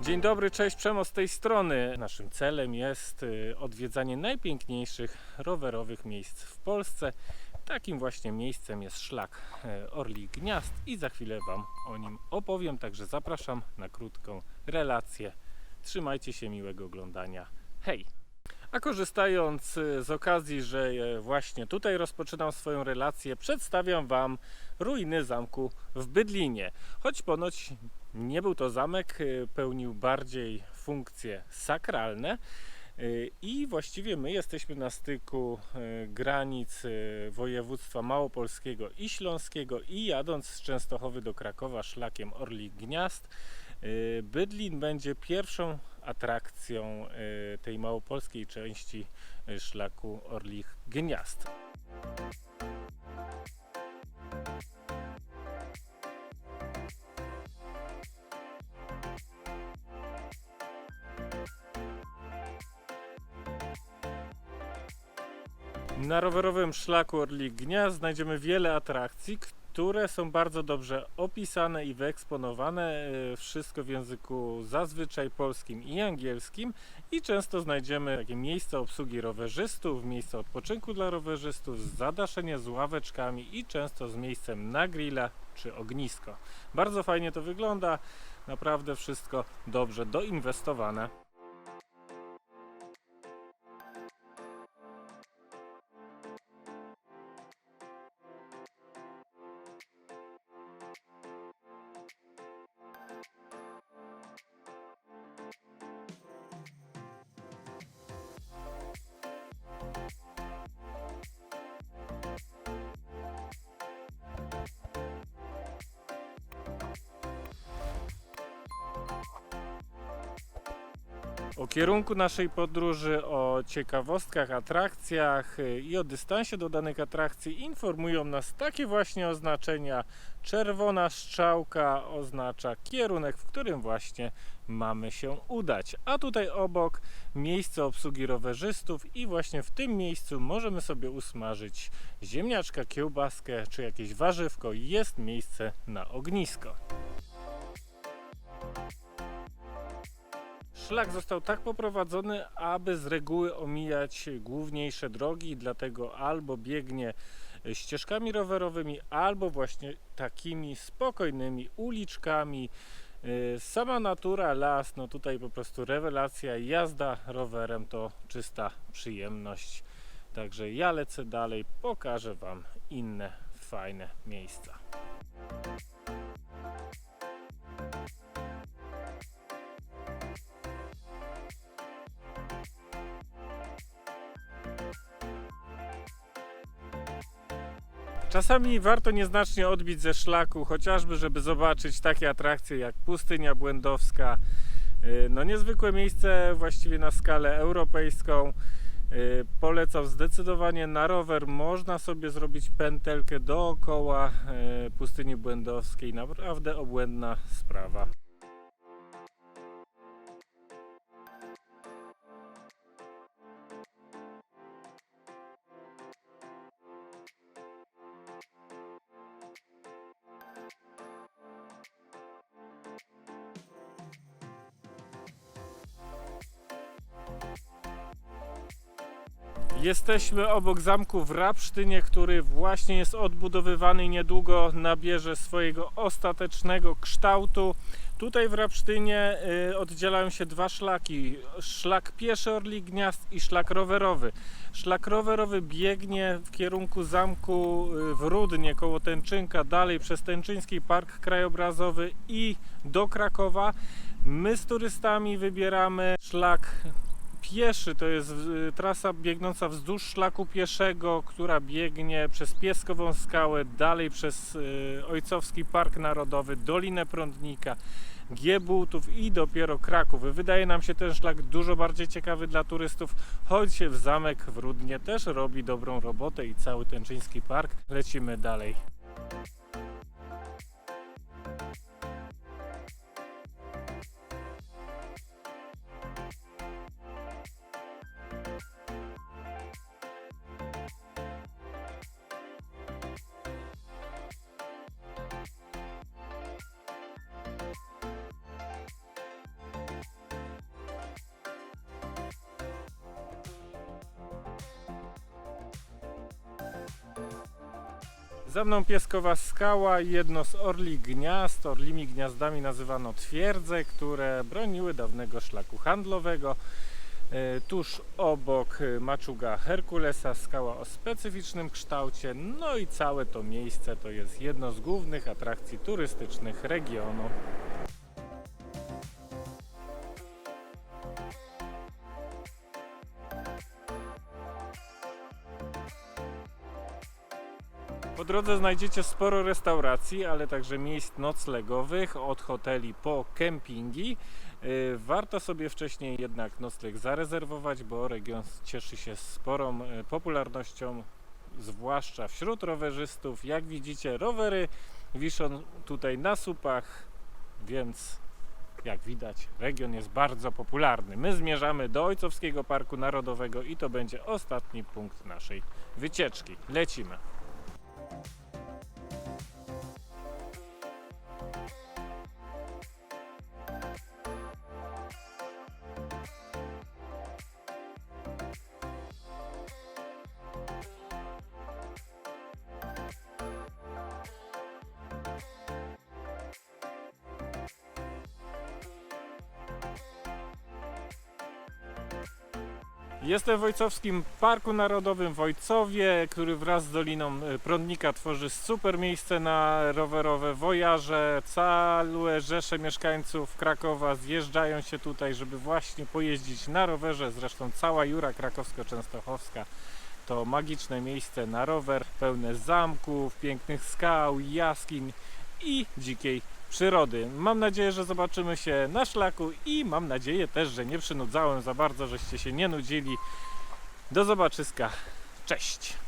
Dzień dobry, cześć, Przemo z tej strony. Naszym celem jest y, odwiedzanie najpiękniejszych rowerowych miejsc w Polsce. Takim właśnie miejscem jest szlak e, Orli Gniazd i za chwilę Wam o nim opowiem, także zapraszam na krótką relację. Trzymajcie się, miłego oglądania. Hej! A korzystając y, z okazji, że e, właśnie tutaj rozpoczynam swoją relację, przedstawiam Wam ruiny zamku w Bydlinie. Choć ponoć nie był to zamek, y, pełnił bardziej funkcje sakralne. y, I właściwie my jesteśmy na styku y, granic województwa małopolskiego i śląskiego i jadąc z Częstochowy do Krakowa szlakiem Orlik Gniazd, Bydlin będzie pierwszą atrakcją tej małopolskiej części szlaku Orlich Gniazd. Na rowerowym szlaku Orlik Gniazd znajdziemy wiele atrakcji, które są bardzo dobrze opisane i wyeksponowane. e, Wszystko w języku zazwyczaj polskim i angielskim. I często znajdziemy takie miejsca obsługi rowerzystów, miejsca odpoczynku dla rowerzystów, zadaszenie z ławeczkami i często z miejscem na grilla czy ognisko. Bardzo fajnie to wygląda. Naprawdę wszystko dobrze doinwestowane. O kierunku naszej podróży, o ciekawostkach, atrakcjach y, i o dystansie do danych atrakcji informują nas takie właśnie oznaczenia. Czerwona strzałka oznacza kierunek, w którym właśnie mamy się udać. A tutaj obok miejsce obsługi rowerzystów i właśnie w tym miejscu możemy sobie usmażyć ziemniaczka, kiełbaskę czy jakieś warzywko. Jest miejsce na ognisko. Szlak został tak poprowadzony, aby z reguły omijać główniejsze drogi, dlatego albo biegnie ścieżkami rowerowymi, albo właśnie takimi spokojnymi uliczkami. Yy, Sama natura, las, no tutaj po prostu rewelacja. Jazda rowerem to czysta przyjemność. Także ja lecę dalej, pokażę Wam inne fajne miejsca. Czasami warto nieznacznie odbić ze szlaku, chociażby żeby zobaczyć takie atrakcje jak pustynia błędowska. Yy, No niezwykłe miejsce właściwie na skalę europejską. Yy, Polecam zdecydowanie na rower. Można sobie zrobić pętelkę dookoła yy, pustyni błędowskiej. Naprawdę obłędna sprawa. Jesteśmy obok zamku w Rapsztynie, który właśnie jest odbudowywany i niedługo nabierze swojego ostatecznego kształtu. Tutaj w Rapsztynie y, oddzielają się dwa szlaki. Szlak pieszy Orli Gniazd i szlak rowerowy. Szlak rowerowy biegnie w kierunku zamku y, w Rudnie koło Tęczynka, dalej przez Tęczyński Park Krajobrazowy i do Krakowa. My z turystami wybieramy szlak pieszy, to jest y, trasa biegnąca wzdłuż szlaku pieszego, która biegnie przez Pieskową Skałę, dalej przez y, Ojcowski Park Narodowy, Dolinę Prądnika, Giebultów i dopiero Kraków. Wydaje nam się ten szlak dużo bardziej ciekawy dla turystów, choć w zamek w Rudnie też robi dobrą robotę i cały Tęczyński Park. Lecimy dalej. Za mną Pieskowa Skała, jedno z orli gniazd. Orlimi gniazdami nazywano twierdze, które broniły dawnego szlaku handlowego. E, Tuż obok e, maczuga Herkulesa, skała o specyficznym kształcie. No i całe to miejsce to jest jedno z głównych atrakcji turystycznych regionu. Po drodze znajdziecie sporo restauracji, ale także miejsc noclegowych, od hoteli po kempingi. Yy, Warto sobie wcześniej jednak nocleg zarezerwować, bo region cieszy się sporą yy, popularnością, zwłaszcza wśród rowerzystów. Jak widzicie, rowery wiszą tutaj na słupach, więc jak widać, region jest bardzo popularny. My zmierzamy do Ojcowskiego Parku Narodowego i to będzie ostatni punkt naszej wycieczki. Lecimy. Jestem w Ojcowskim Parku Narodowym w Ojcowie, który wraz z Doliną e, Prądnika tworzy super miejsce na rowerowe wojaże. Całe rzesze mieszkańców Krakowa zjeżdżają się tutaj, żeby właśnie pojeździć na rowerze. Zresztą cała Jura Krakowsko-Częstochowska to magiczne miejsce na rower, pełne zamków, pięknych skał, jaskiń i dzikiej przyrody. Mam nadzieję, że zobaczymy się na szlaku i mam nadzieję też, że nie przynudzałem za bardzo, żeście się nie nudzili. Do zobaczyska. Cześć!